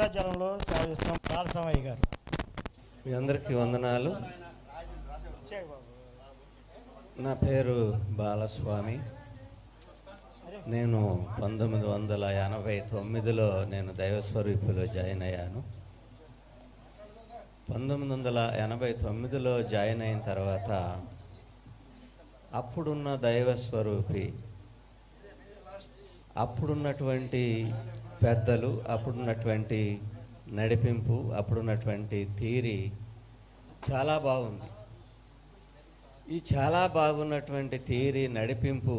భద్రాచలంలో సేవ చేస్తున్నాం బాలసమయ్య గారు. మీ అందరికీ వందనాలు. నా పేరు బాలస్వామి. నేను పంతొమ్మిది వందల ఎనభై తొమ్మిదిలో నేను దైవస్వరూపిలో జాయిన్ అయ్యాను. పంతొమ్మిది వందల ఎనభై తొమ్మిదిలో జాయిన్ అయిన తర్వాత అప్పుడున్న దైవస్వరూపి అప్పుడున్నటువంటి పెద్దలు అప్పుడున్నటువంటి నడిపింపు అప్పుడున్నటువంటి తీరి చాలా బాగుంది. ఈ చాలా బాగున్నటువంటి థియరీ నడిపింపు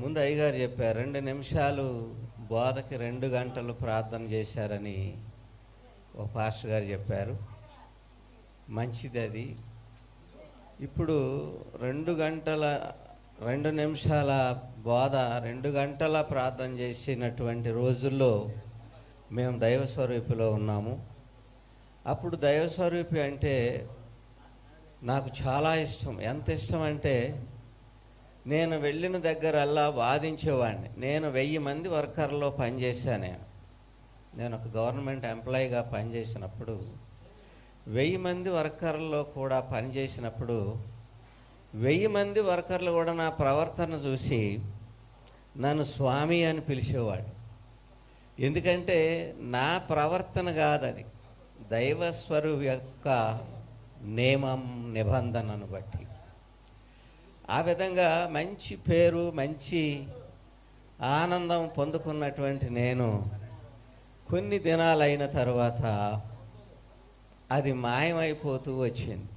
ముందు అయ్యగారు చెప్పారు రెండు నిమిషాలు బోధకి రెండు గంటలు ప్రార్థన చేశారని ఒక పాస్టర్ గారు చెప్పారు. మంచిది అది ఇప్పుడు రెండు గంటల రెండు నిమిషాల బోధ రెండు గంటల ప్రార్థన చేసినటువంటి రోజుల్లో మేము దైవస్వరూపిలో ఉన్నాము. అప్పుడు దైవస్వరూపి అంటే నాకు చాలా ఇష్టం. ఎంత ఇష్టం అంటే నేను వెళ్ళిన దగ్గరల్లా వాదించేవాడిని. నేను వెయ్యి మంది వర్కర్లో పనిచేశాను నేను. నేను ఒక గవర్నమెంట్ ఎంప్లాయీగా పనిచేసినప్పుడు వెయ్యి మంది వర్కర్లో కూడా పనిచేసినప్పుడు వెయ్యి మంది వర్కర్లు కూడా నా ప్రవర్తన చూసి నన్ను స్వామి అని పిలిచేవాడు. ఎందుకంటే నా ప్రవర్తన కాదది. దైవస్వరు యొక్క నియమం నిబంధనను బట్టి. ఆ విధంగా మంచి పేరు మంచి ఆనందం పొందుకున్నటువంటి నేను కొన్ని దినాలైన తర్వాత అది మాయమైపోతూ వచ్చింది.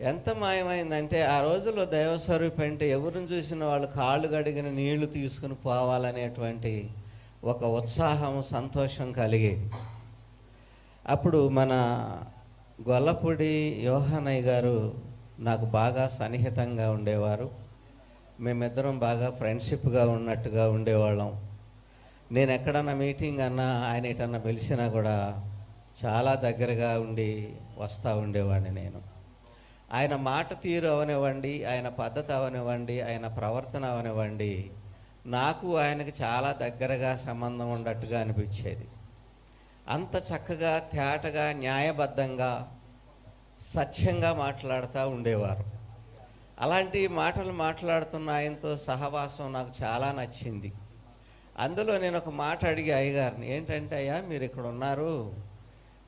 ఎంత మాయమైందంటే ఆ రోజుల్లో దైవస్వరూపి అంటే ఎవరిని చూసిన వాళ్ళు కాళ్ళు గడిగిన నీళ్ళు తీసుకుని పోవాలనేటువంటి ఒక ఉత్సాహం సంతోషం కలిగేది. అప్పుడు మన గొల్లపూడి యోహనయ్య గారు నాకు బాగా సన్నిహితంగా ఉండేవారు. మేమిద్దరం బాగా ఫ్రెండ్షిప్గా ఉన్నట్టుగా ఉండేవాళ్ళం. నేను ఎక్కడన్నా మీటింగ్ అన్నా ఆయన ఎటన్నా పిలిచినా కూడా చాలా దగ్గరగా ఉండి వస్తూ ఉండేవాడిని నేను. ఆయన మాట తీరు అవనివ్వండి ఆయన పద్ధతి అవనివ్వండి ఆయన ప్రవర్తన అవనివ్వండి. నాకు ఆయనకు చాలా దగ్గరగా సంబంధం ఉన్నట్టుగా అనిపించేది. అంత చక్కగా తేటగా న్యాయబద్ధంగా సత్యంగా మాట్లాడుతూ ఉండేవారు. అలాంటి మాటలు మాట్లాడుతున్న ఆయనతో సహవాసం నాకు చాలా నచ్చింది. అందులో నేను ఒక మాట అడిగి అయ్యగారిని ఏంటంటే అయ్యా మీరు ఇక్కడ ఉన్నారు.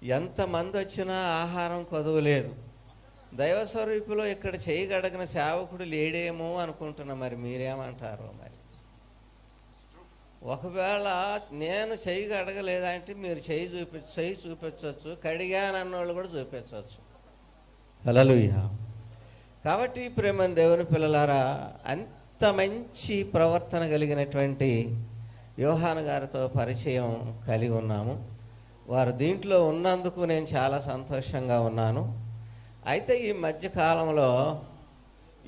ఎంతమంది వచ్చినా ఆహారం కొదవలేదు. దైవస్వరూపులో ఇక్కడ చేయగడగిన సేవకుడు లేడేమో అనుకుంటున్నా మరి మీరేమంటారు మరి? ఒకవేళ నేను చెయ్యి కడగలేదంటే మీరు చేయి చూపి చెయ్యి చూపించవచ్చు కడిగానన్నోళ్ళు కూడా చూపించవచ్చు. హలలుయ కాబట్టి ప్రేమ దేవుని పిల్లలారా అంత మంచి ప్రవర్తన కలిగినటువంటి యోహాన్ గారితో పరిచయం కలిగి ఉన్నాము. వారు దీంట్లో ఉన్నందుకు నేను చాలా సంతోషంగా ఉన్నాను. అయితే ఈ మధ్యకాలంలో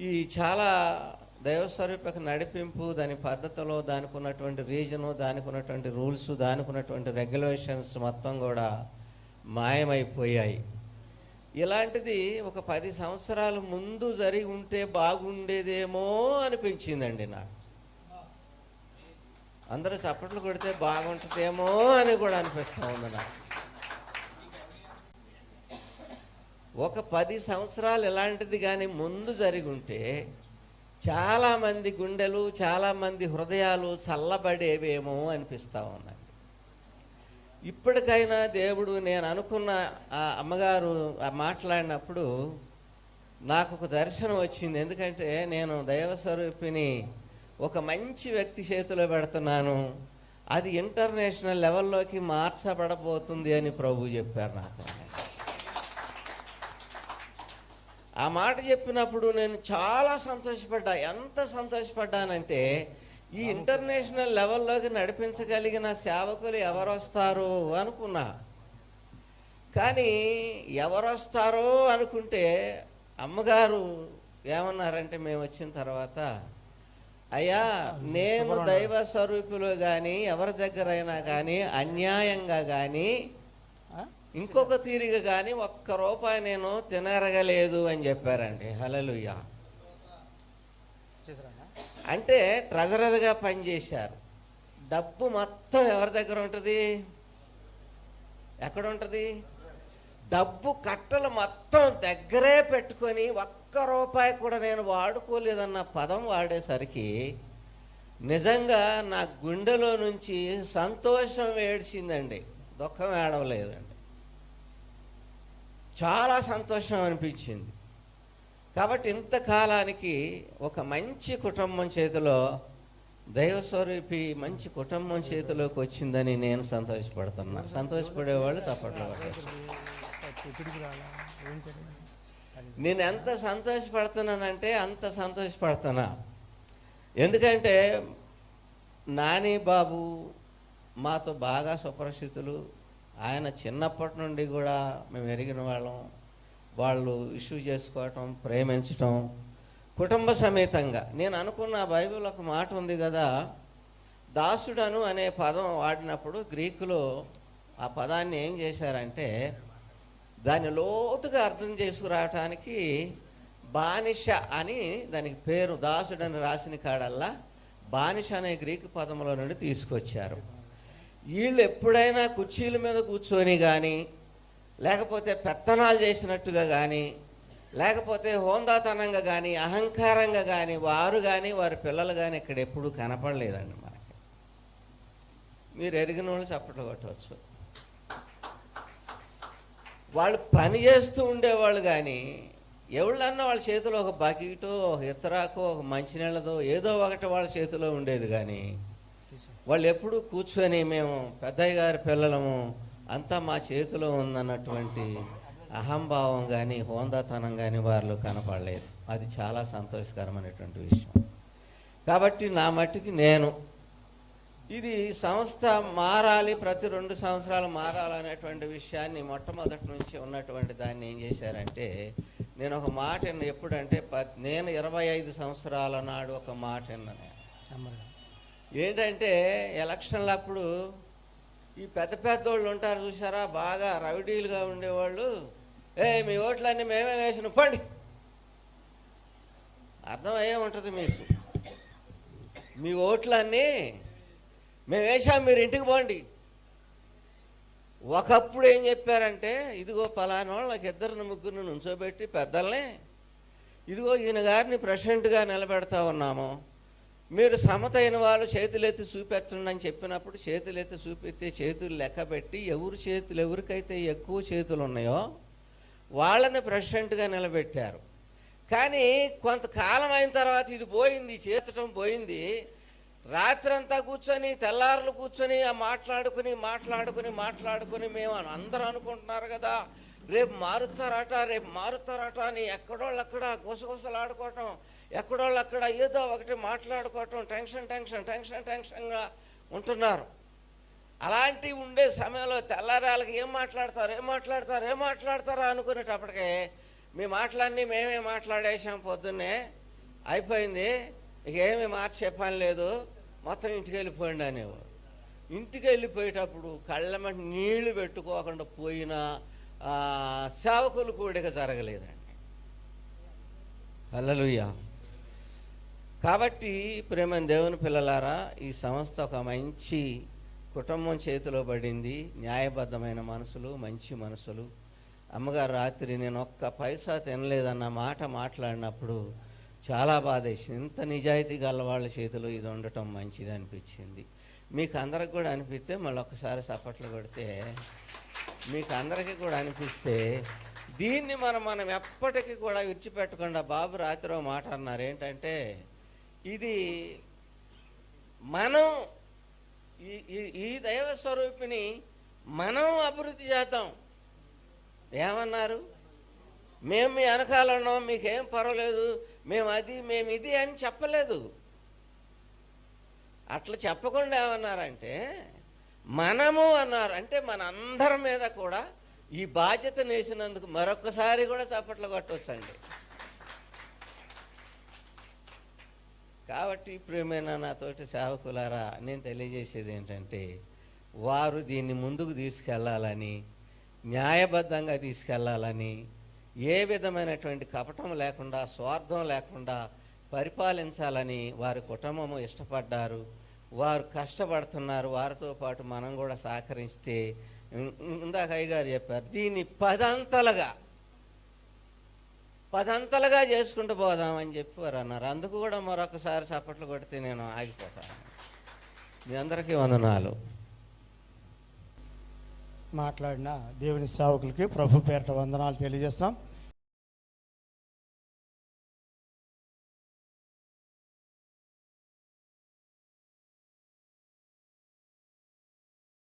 ఈ చాలా దైవస్వరూపక నడిపింపు దాని పద్ధతిలో దానికి ఉన్నటువంటి రీజను దానికి ఉన్నటువంటి రూల్స్ దానికి ఉన్నటువంటి రెగ్యులేషన్స్ మొత్తం కూడా మాయమైపోయాయి. ఇలాంటిది ఒక పది సంవత్సరాల ముందు జరిగి ఉంటే బాగుండేదేమో అనిపించిందండి నాకు. అందరూ చప్పట్లు కొడితే బాగుంటుందేమో అని కూడా అనిపిస్తూ ఉంది నాకు. ఒక పది సంవత్సరాలు ఇలాంటిది కానీ ముందు జరిగి ఉంటే చాలామంది గుండెలు చాలామంది హృదయాలు చల్లబడేవేమో అనిపిస్తూ ఉన్నాయి ఇప్పటికైనా దేవుడు నేను అనుకున్న ఆ అమ్మగారు మాట్లాడినప్పుడు నాకు ఒక దర్శనం వచ్చింది. ఎందుకంటే నేను దైవస్వరూపిని ఒక మంచి వ్యక్తి చేతిలో పెడుతున్నాను. అది ఇంటర్నేషనల్ లెవెల్లోకి మార్చబడబోతుంది అని ప్రభు చెప్పారు నాకు ఆ మాట చెప్పినప్పుడు నేను చాలా సంతోషపడ్డా. ఎంత సంతోషపడ్డానంటే ఈ ఇంటర్నేషనల్ లెవెల్లోకి నడిపించగలిగిన సేవకులు ఎవరు వస్తారు అనుకున్నా. కానీ ఎవరు వస్తారో అనుకుంటే అమ్మగారు ఏమన్నారంటే మేము వచ్చిన తర్వాత అయ్యా నేను దైవ స్వరూపులు కానీ ఎవరి దగ్గరైనా కానీ అన్యాయంగా కానీ ఇంకొక తీరిక కానీ ఒక్క రూపాయి నేను తినరగలేదు అని చెప్పారండి. హలలుయ అంటే ట్రెజరర్గా పనిచేశారు డబ్బు మొత్తం ఎవరి దగ్గర ఉంటుంది? ఎక్కడ ఉంటుంది డబ్బు కట్టలు మొత్తం దగ్గరే పెట్టుకొని ఒక్క రూపాయి కూడా నేను వాడుకోలేదన్న పదం వాడేసరికి నిజంగా నా గుండెలో నుంచి సంతోషం ఏడ్చిందండి. దుఃఖం ఏడవలేదండి. చాలా సంతోషం అనిపించింది. కాబట్టి ఇంతకాలానికి ఒక మంచి కుటుంబం చేతిలో దైవస్వరూపి మంచి కుటుంబం చేతిలోకి వచ్చిందని నేను సంతోషపడుతున్నా. సంతోషపడేవాళ్ళు తప్పట్లో నేను ఎంత సంతోషపడుతున్నానంటే అంత సంతోషపడుతున్నా. ఎందుకంటే నాని బాబు మాతో బాగా సుపరిచితులు ఆయన చిన్నప్పటి నుండి కూడా మేము ఎరిగిన వాళ్ళం. వాళ్ళు ఇష్యూ చేసుకోవటం ప్రేమించటం కుటుంబ సమేతంగా. నేను అనుకున్న బైబిల్ ఒక మాట ఉంది కదా దాసుడను అనే పదం వాడినప్పుడు గ్రీకులో ఆ పదాన్ని ఏం చేశారంటే దాన్ని లోతుగా అర్థం చేసుకురావటానికి బానిష అని దానికి పేరు దాసుడని రాసిన కాడల్లా బానిష అనే గ్రీకు పదంలో నుండి తీసుకొచ్చారు. వీళ్ళు ఎప్పుడైనా కుర్చీల మీద కూర్చొని కానీ లేకపోతే పెత్తనాలు చేసినట్టుగా కానీ లేకపోతే హోందాతనంగా కానీ అహంకారంగా కానీ వారు కానీ వారి పిల్లలు కానీ ఇక్కడ ఎప్పుడూ కనపడలేదండి మనకి. మీరు ఎరిగిన వాళ్ళు చప్పట్లు కొట్టవచ్చు. వాళ్ళు పని చేస్తూ ఉండేవాళ్ళు కానీ ఎవళ్ళన్నా వాళ్ళ చేతిలో ఒక బకెటో ఒక ఇతరాకో ఒక మంచినీళ్ళదో ఏదో ఒకటి వాళ్ళ చేతిలో ఉండేది కానీ వాళ్ళు ఎప్పుడు కూర్చొని మేము పెద్దయ్య గారి పిల్లలము అంతా మా చేతిలో ఉందన్నటువంటి అహంభావం కానీ హోందాతనం కానీ వారిలో కనపడలేదు. అది చాలా సంతోషకరమైనటువంటి విషయం. కాబట్టి నా మట్టికి నేను ఇది సంస్థ మారాలి ప్రతి రెండు సంవత్సరాలు మారాలనేటువంటి విషయాన్ని మొట్టమొదటి నుంచి ఉన్నటువంటి దాన్ని ఏం చేశారంటే నేను ఒక మాట ఎప్పుడంటే నేను ఇరవై ఐదు సంవత్సరాల నాడు ఒక మాట విన్నాను ఏంటంటే ఎలక్షన్లు అప్పుడు ఈ పెద్ద పెద్ద వాళ్ళు ఉంటారు చూసారా బాగా రౌడీలుగా ఉండేవాళ్ళు. ఏ మీ ఓట్లన్నీ మేమే వేసిన పండి. అర్థమయ్యే ఉంటుంది మీకు? మీ ఓట్లన్నీ మేము వేసాం మీరు ఇంటికి పోండి. ఒకప్పుడు ఏం చెప్పారంటే ఇదిగో పలానా వాళ్ళకి ఇద్దరిని ముగ్గురిని నుంచోబెట్టి పెద్దల్ని ఇదిగో ఈయన గారిని ప్రెసిడెంట్గా నిలబెడతా ఉన్నాము. మీరు సమతైన వాళ్ళు చేతులెత్తి చూపెట్టండి అని చెప్పినప్పుడు చేతులెత్తి చూపెత్తే చేతులు లెక్క పెట్టి ఎవరు చేతులు ఎవరికైతే ఎక్కువ చేతులు ఉన్నాయో వాళ్ళని ప్రెసిడెంట్గా నిలబెట్టారు. కానీ కొంతకాలం అయిన తర్వాత ఇది పోయింది చేతటం పోయింది. రాత్రంతా కూర్చొని తెల్లారులు కూర్చొని ఆ మాట్లాడుకుని మాట్లాడుకుని మాట్లాడుకుని మేము అని అందరూ అనుకుంటున్నారు కదా రేపు మారుతారట రేపు మారుతారట అని ఎక్కడోళ్ళు అక్కడ గుసగుసలాడుకోవటం ఎక్కడోళ్ళు అక్కడ ఏదో ఒకటి మాట్లాడుకోవటం టెన్షన్ టెన్షన్ టెన్షన్ టెన్షన్గా ఉంటున్నారు. అలాంటివి ఉండే సమయంలో తెల్లారాలకి ఏం మాట్లాడతారు ఏం మాట్లాడతారు ఏం మాట్లాడతారా అనుకునేటప్పటికే మీ మాటలన్నీ మేమే మాట్లాడేసాం పొద్దున్నే. అయిపోయింది. ఇక ఏమి మార్చి చెప్పని లేదు. మొత్తం ఇంటికి వెళ్ళిపోయింది అనేవాడు. ఇంటికి వెళ్ళిపోయేటప్పుడు కళ్ళ నీళ్ళు పెట్టుకోకుండా పోయిన సేవకులు కూడిక జరగలేదండి. అల్లలుయ్యా కాబట్టి ప్రేమ దేవుని పిల్లలారా ఈ సంస్థ ఒక మంచి కుటుంబం చేతిలో పడింది. న్యాయబద్ధమైన మనసులు మంచి మనసులు. అమ్మగారు రాత్రి నేను ఒక్క పైసా తినలేదన్న మాట మాట్లాడినప్పుడు చాలా బాధేసింది. ఇంత నిజాయితీ గల వాళ్ళ చేతిలో ఇది ఉండటం మంచిది అనిపించింది. మీకు అందరికి కూడా అనిపిస్తే మళ్ళీ ఒక్కసారి చప్పట్లు కొడితే మీకు అందరికీ కూడా అనిపిస్తే దీన్ని మనం మనం ఎప్పటికీ కూడా విడిచిపెట్టకుండా బాబు రాత్రి మాట అన్నారు. ఏంటంటే ఇది మనం ఈ దైవ స్వరూపిని మనం అభివృద్ధి చేద్దాం. ఏమన్నారు? మేము మీ వెనకాల ఉన్నాం మీకేం పర్వాలేదు మేము అది మేము ఇది అని చెప్పలేదు. అట్లా చెప్పకుండా ఏమన్నారంటే మనము అన్నారు అంటే మన అందరి మీద కూడా ఈ బాధ్యత నేసినందుకు మరొకసారి కూడా చప్పట్లు కొట్టవచ్చండి కాబట్టి ప్రేమైన నాతోటి సేవకులారా నేను తెలియజేసేది ఏంటంటే వారు దీన్ని ముందుకు తీసుకెళ్ళాలని న్యాయబద్ధంగా తీసుకెళ్ళాలని ఏ విధమైనటువంటి కపటం లేకుండా స్వార్థం లేకుండా పరిపాలించాలని వారి కుటుంబము ఇష్టపడ్డారు. వారు కష్టపడుతున్నారు. వారితో పాటు మనం కూడా సహకరిస్తే ఇందాక అయ్యగారు చెప్పారు దీన్ని పదంతలుగా పదంతలుగా చేసుకుంటూ పోదామని చెప్పారు అన్నారు. అందుకు కూడా మరొకసారి చప్పట్లు కొడితే నేను ఆగిపోతాను మీ అందరికీ వందనాలు. మాట్లాడిన దేవుని సేవకులకి ప్రభు పేరట వందనాలు తెలియజేస్తున్నాం.